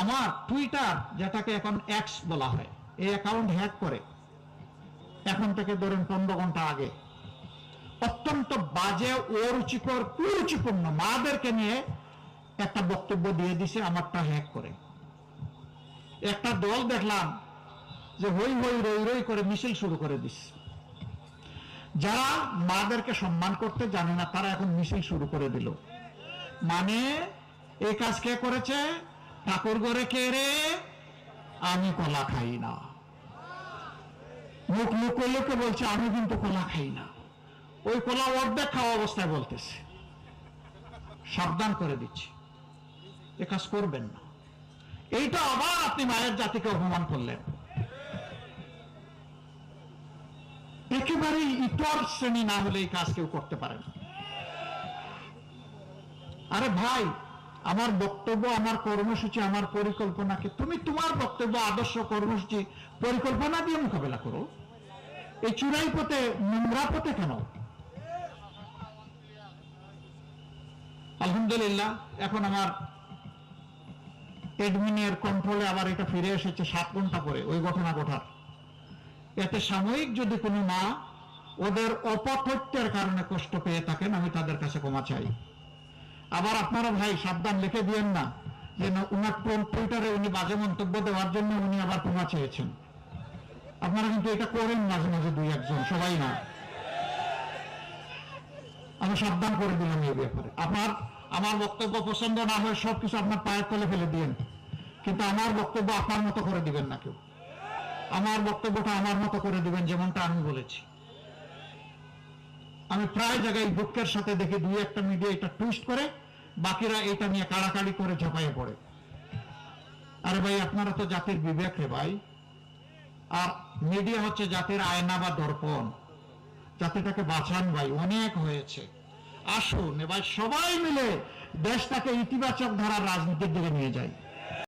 আমার টুইটার যেটাকে এখন এক্স বলা হয়, এই অ্যাকাউন্ট হ্যাক করে, এখন থেকে ধরেন পনেরো ঘণ্টা আগে, অত্যন্ত বাজে অরুচিকর কুরুচিপূর্ণ মাদেরকে নিয়ে একটা বক্তব্য দিয়ে দিছে আমারটা হ্যাক করে। একটা দল দেখলাম যে হই হই রই রই করে মিছিল শুরু করে দিস যারা মাদেরকে সম্মান করতে জানে না, তারা এখন মিছিল শুরু করে দিল। মানে এই কাজ কে করেছে? ঠাকুর ঘরে কে রে? আমি কলা খাই না। মুখ লুকে লুকে বলছে, আমি কিন্তু কলা খাই না। ওই কলা অর্ধেক খাওয়া অবস্থায় বলতেছে। সাবধান করে দিচ্ছি। এ কাজ করবেন না। এইটা আবার আপনি মায়ের জাতিকে অপমান করলেন। একেবারেই ইতর শ্রেণি না হলে এই কাজ কেউ করতে পারে না। আরে ভাই আমার বক্তব্য, আমার কর্মসূচি, আমার পরিকল্পনাকে তুমি তোমার বক্তব্য, আদর্শ, কর্মসূচি, পরিকল্পনা দিয়ে মোকাবেলা করো। এই চূড়াই পথে, নোংরা পথে কেন? আলহামদুলিল্লাহ, এখন আমার এডমিনের কন্ট্রোলে আবার এটা ফিরে এসেছে সাত ঘণ্টা পরে, ওই ঘটনা ঘটার। এতে সাময়িক যদি কোনো মা ওদের অপথ্যের কারণে কষ্ট পেয়ে থাকেন, আমি তাদের কাছে ক্ষমা চাই। আবার আপনারা ভাই সাবধান লিখে দিয়েন না যে উনার টুইটারে উনি বাজে মন্তব্য দেওয়ার জন্য উনি আবার ক্ষমা চেয়েছেন। আপনারা কিন্তু এটা করেন মাঝে মাঝে দুই একজন, সবাই না। আমি সাবধান করে দিলাম এই ব্যাপারে। আপনার, আমার বক্তব্য পছন্দ না হয়ে সবকিছু আপনার পায়ের তলে ফেলে দিয়েন। কিন্তু আমার বক্তব্য আপনার মতো করে দিবেন না কেউ। আমার বক্তব্যটা আমার মতো করে দিবেন যেমনটা আমি বলেছি। আমি প্রায় জায়গায় দুঃখের সাথে দেখি দুই একটা মিডিয়া এটা টুইস্ট করে বাকিরা এটা নিয়ে কাড়াকাড়ি করে ঝাঁপাইয়ে পড়ে। আরে ভাই, আপনারা তো জাতির বিবেক রে ভাই। আর মিডিয়া হচ্ছে জাতির আয়না বা দর্পণ। জাতিটাকে বাঁচান ভাই, অনেক হয়েছে। আসুন এবার সবাই মিলে দেশটাকে ইতিবাচক ধারার রাজনীতির দিকে নিয়ে যায়